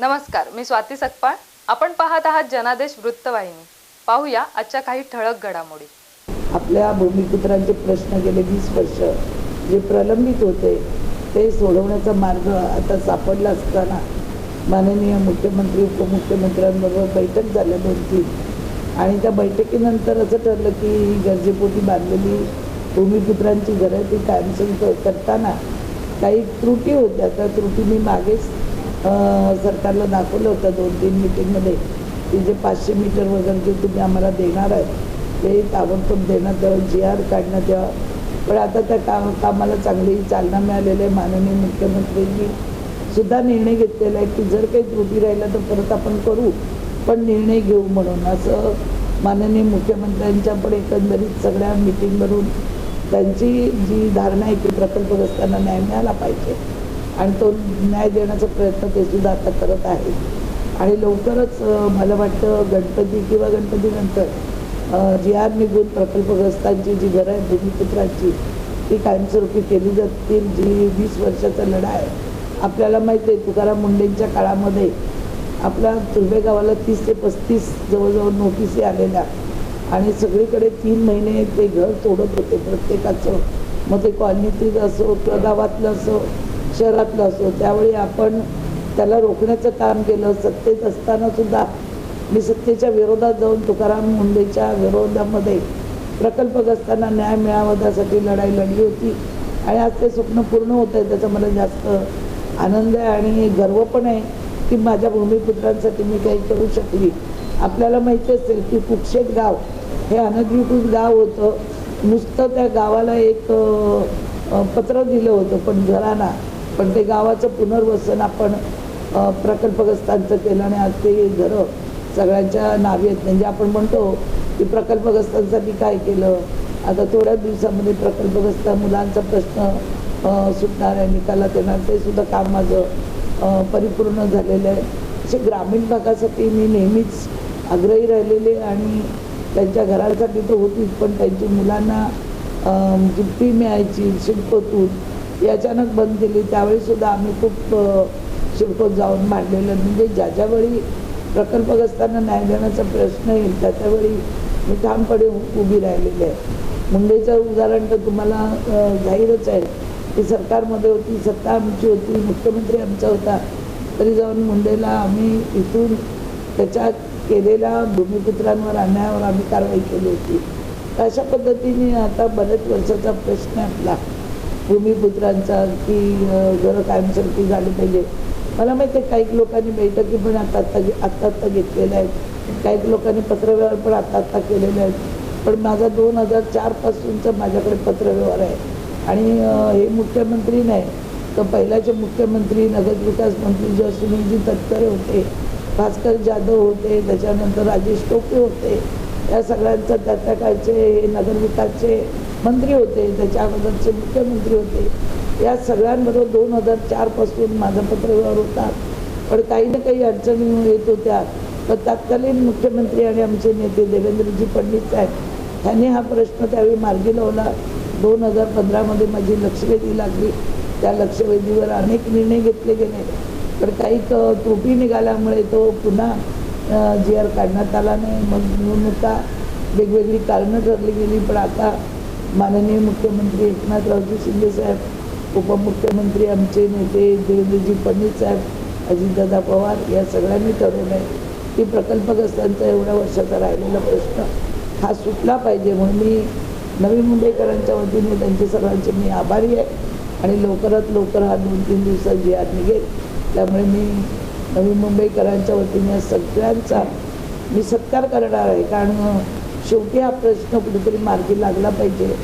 नमस्कार मी स्वाती सकपाळ. आपण पाहत आहात जनादेश वृत्तवाहिनी. पाहूया आजच्या काही ठळक घडामोडी. आपल्या भूमिपुत्रांचे प्रश्न गेले वीस वर्ष. जे प्रलंबित होते ते सोडवण्याचा मार्ग आता सापडला असताना माननीय मुख्यमंत्री उपमुख्यमंत्र्यांबरोबर बैठक झाल्या दोन तीन आणि त्या बैठकीनंतर असं ठरलं की ही गरजेपोटी बांधलेली भूमिपुत्रांची घरं ती कायमस्वरूपी करताना काही त्रुटी होत्या. त्या त्रुटी मी मागेच सरकारला दाखवलं होतं दोन तीन मिटिंगमध्ये की जे पाचशे मीटर वगैरे जे तुम्ही आम्हाला देणार आहे. ते ताबडतोब देण्यात यावं जी आर काढण्यात यावं पण आता त्या काम कामाला चांगली चालना मिळालेली आहे. माननीय मुख्यमंत्र्यांनी सुद्धा निर्णय घेतलेला आहे की जर काही त्रुटी राहिला तर परत आपण करू पण निर्णय घेऊ म्हणून. असं माननीय मुख्यमंत्र्यांच्या पण एकंदरीत सगळ्या मिटिंगवरून त्यांची जी धारणा आहे की प्रकल्पग्रस्तांना न्याय मिळाला पाहिजे. आणि तो न्याय देण्याचा प्रयत्न ते सुद्धा आता करत आहेत. आणि लवकरच मला वाटतं गणपती किंवा गणपतीनंतर जी आर निघून प्रकल्पग्रस्तांची जी घरं आहेत भूमिपुत्रांची ती कायमस्वरूपी केली जातील जी वीस वर्षाचा लढा आहे. आपल्याला माहिती आहे तुकाराम मुंडेंच्या काळामध्ये आपल्या तुर्भे गावाला तीस ते पस्तीस जवळजवळ नोटिसी आलेल्या आणि सगळीकडे तीन महिने ते घर तोडत होते प्रत्येकाचं. मग ते कॉलनीतील असो किंवा गावातलं असो शहरातलं असो त्यावेळी आपण त्याला रोखण्याचं काम केलं. सत्तेत असताना सुद्धा मी सत्तेच्या विरोधात जाऊन तुकाराम मुंडेच्या विरोधामध्ये प्रकल्पग्रस्तांना न्याय मिळावा त्यासाठी लढाई लढली होती. आणि आज ते स्वप्न पूर्ण होत आहे त्याचा मला जास्त आनंद आहे आणि गर्व पण आहे की माझ्या भूमिपुत्रांसाठी मी काही करू शकली. आपल्याला माहिती असेल की कुक्षेत गाव हे अनधिकृत गाव होतं. नुसतं त्या गावाला एक पत्र दिलं होतं पण घराना पण ते गावाचं पुनर्वसन आपण प्रकल्पग्रस्तांचं केलं आणि आज ते घरं सगळ्यांच्या नावी आहेत. म्हणजे आपण म्हणतो की प्रकल्पग्रस्तांसाठी काय केलं? आता थोड्या दिवसामध्ये प्रकल्पग्रस्त मुलांचा प्रश्न सुटणार आहे. निकालात येणार ते सुद्धा काम माझं परिपूर्ण झालेलं आहे. असे ग्रामीण भागासाठी मी नेहमीच आग्रही राहिलेले आणि त्यांच्या घरासाठी तर होतीच पण त्यांची मुलांना अम, जी फी मिळायची शिल्पतून अचानक बंद केली. त्यावेळी सुद्धा आम्ही खूप अ, जाऊन मांडलेलं. म्हणजे ज्या ज्यावेळी प्रकल्पग्रस्तांना न्याय देण्याचा प्रश्न येईल त्या त्यावेळी मी ठामपणे उभी राहिलेली आहे. मुंडेचं उदाहरण तर तुम्हाला जाहीरच आहे की सरकारमध्ये होती सत्ता आमची होती मुख्यमंत्री आमचा होता. तरी जाऊन मुंडेला आम्ही इथून त्याच्या केलेल्या भूमिपुत्रांवर अन्यायावर आम्ही कारवाई केली होती. अशा पद्धतीने आता बऱ्याच वर्षाचा प्रश्न आपला. भूमिपुत्रांचा की अ, घरं कायमस्वरूपी झाली पाहिजे. मला माहिती आहे काही लोकांनी बैठकी पण आत्ता आत्ता आत्ता आत्ता घेतलेल्या आहेत. काही लोकांनी पत्रव्यवहार पण आत्ता आत्ता केलेले आहेत. पण माझा दोन हजार चारपासूनचा माझ्याकडे पत्रव्यवहार आहे. आणि हे मुख्यमंत्री नाही तर पहिल्याचे मुख्यमंत्री नगरविकास मंत्री जेव्हा सुनीलजी तटकरे होते भास्कर जाधव होते त्याच्यानंतर राजेश टोपे होते या सगळ्यांचं त्या त्या काळचे हे नगरविकासचे मंत्री होते त्याच्या अगोदरचे मुख्यमंत्री होते. या सगळ्यांबरोबर दोन हजार चारपासून माझा पत्रव्यवहार होता पण काही ना काही अडचणी येत होत्या. तर तत्कालीन मुख्यमंत्री आणि आमचे नेते देवेंद्रजी फडणवीस साहेब यांनी हा प्रश्न त्यावेळी मार्गी लावला. दोन हजार पंधरामध्ये माझी लक्षवेधी लागली. त्या लक्षवेधीवर अनेक निर्णय घेतले गेले. पण काही त्रुटी निघाल्यामुळे तो पुन्हा जी आर काढण्यात आला नाही. मग निवडणुका वेगवेगळी कारणं ठरली गेली. पण आता माननीय मुख्यमंत्री एकनाथरावजी शिंदे साहेब उपमुख्यमंत्री आमचे नेते देवेंद्रजी फडणवीस साहेब अजितदादा पवार या सगळ्यांनी ठरवलं आहे की प्रकल्पग्रस्तांचा एवढ्या वर्षाचा राहिलेला प्रश्न हा सुटला पाहिजे म्हणून मी नवी मुंबईकरांच्या वतीने त्यांचे सगळ्यांचे मी आभारी आहे आणि लवकरात लवकर हा दोन तीन दिवसात जी आत निघेल. त्यामुळे मी नवी मुंबईकरांच्या वतीने सगळ्यांचा मी सत्कार करणार आहे. कारण शेवटी हा प्रश्न कुठेतरी मार्गी लागला पाहिजे.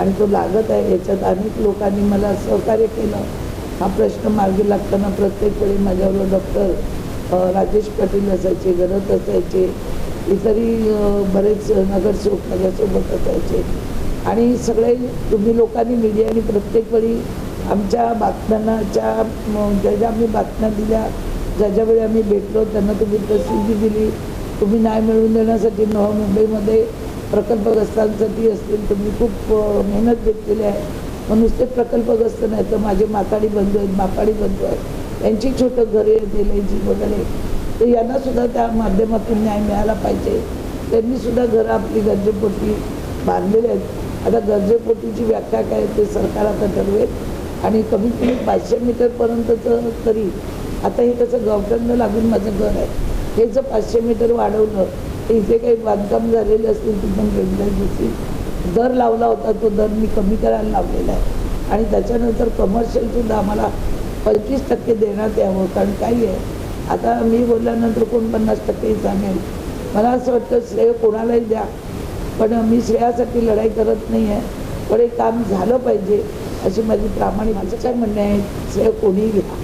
आणि तो लागत आहे याच्यात अनेक लोकांनी मला सहकार्य केलं. हा प्रश्न मार्गी लागताना प्रत्येक वेळी माझ्यावर डॉक्टर राजेश पाटील असायचे गरज असायचे. इतरही बरेच नगरसेवक माझ्यासोबत असायचे. आणि सगळे तुम्ही लोकांनी मीडियाने प्रत्येक वेळी आमच्या बातम्यांच्या ज्या ज्या आम्ही बातम्या दिल्या ज्या ज्यावेळी आम्ही भेटलो त्यांना तुम्ही प्रसिद्धी दिली. तुम्ही न्याय मिळवून देण्यासाठी नवा मुंबईमध्ये प्रकल्पग्रस्तांसाठी असतील तुम्ही खूप मेहनत घेतलेली आहे. मग नुसते प्रकल्पग्रस्त नाही तर माझे माताडी बंधू आहेत मापाडी बंधू आहेत. त्यांची छोटं घरे दिलेची वगैरे. तर यांनासुद्धा त्या माध्यमातून न्याय मिळाला पाहिजे. त्यांनीसुद्धा घरं आपली गरजेपोटी बांधलेली आहेत. आता गरजेपोटीची व्याख्या काय ते सरकार आता ठरवेल. आणि कमीत कमी पाचशे मीटरपर्यंतचं तरी. आता हे कसं गवटनला लागून माझं घर आहे. हे जर पाचशे मीटर वाढवलं तर इथे काही बांधकाम झालेले असतील तिथून रेडलाईन दिसतील दर लावला होता तो दर मी कमी करायला लावलेला आहे. आणि त्याच्यानंतर कमर्शियलसुद्धा आम्हाला पंचवीस टक्के देण्यात यावं कारण काही आहे. आता मी बोलल्यानंतर कोण पन्नास टक्केही सांगेल. मला असं वाटतं श्रेय कोणालाही द्या पण मी श्रेयासाठी लढाई करत नाही आहे पण हे काम झालं पाहिजे अशी माझी प्रामाणिक माझं काय म्हणणं आहे श्रेय कोणीही घ्या.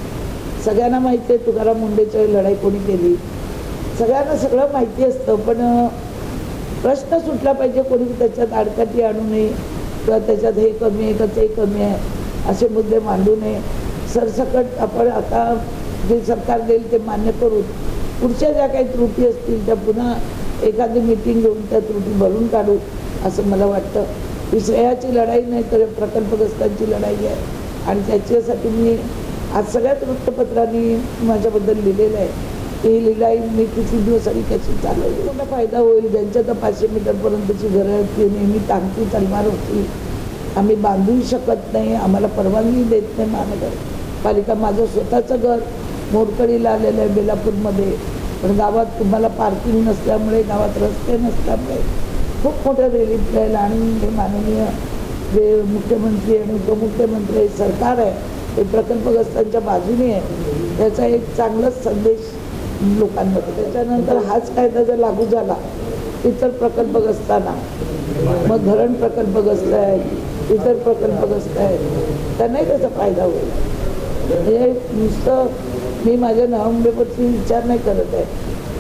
सगळ्यांना माहिती आहे तुकाराम मुंडेच्या लढाई कोणी केली? सगळ्यांना सगळं माहिती असतं पण प्रश्न सुटला पाहिजे कोणी त्याच्यात आडकाठी आणू नये किंवा त्याच्यात हे कमी आहे का ते कमी आहे असे मुद्दे मांडू नये. सरसकट आपण आता जे सरकार देईल ते मान्य करून पुढच्या ज्या काही त्रुटी असतील त्या पुन्हा एखादी मिटिंग घेऊन त्या त्रुटी भरून काढू असं मला वाटतं. ही श्रेयाची लढाई नाही तर प्रकल्पग्रस्तांची लढाई आहे. आणि त्याच्यासाठी मी आज सगळ्याच वृत्तपत्रांनी माझ्याबद्दल लिहिलेलं आहे. की ही लढाई मी किती दिवस आणि कशी चालवली. मोठा फायदा होईल? ज्यांच्या तर पाचशे मीटरपर्यंतची घरं आहेत ती नेहमी टांगती तलवार होती. आम्ही बांधूही शकत नाही. आम्हाला परवानगी देत नाही महानगरपालिका. माझं स्वतःचं घर मोरकडीला आलेलं आहे बेलापूरमध्ये. पण गावात तुम्हाला पार्किंग नसल्यामुळे गावात रस्ते नसल्यामुळे खूप मोठ्या रेलीत जाईल आणि हे माननीय जे मुख्यमंत्री आणि उपमुख्यमंत्री सरकार आहे ते प्रकल्पग्रस्तांच्या बाजूने आहे. त्याचा एक चांगलाच संदेश लोकांमध्ये. त्याच्यानंतर हाच कायदा जर लागू झाला इतर प्रकल्प असताना मग धरण प्रकल्प प्रकल्पग्रस्त आहेत इतर प्रकल्प प्रकल्पग्रस्त आहेत त्यांनाही त्याचा फायदा होईल. म्हणजे नुसतं मी माझ्या नवंबरवरती विचार नाही करत आहे.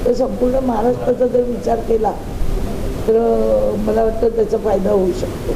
तर संपूर्ण महाराष्ट्राचा जर विचार केला तर मला वाटतं त्याचा फायदा होऊ शकतो.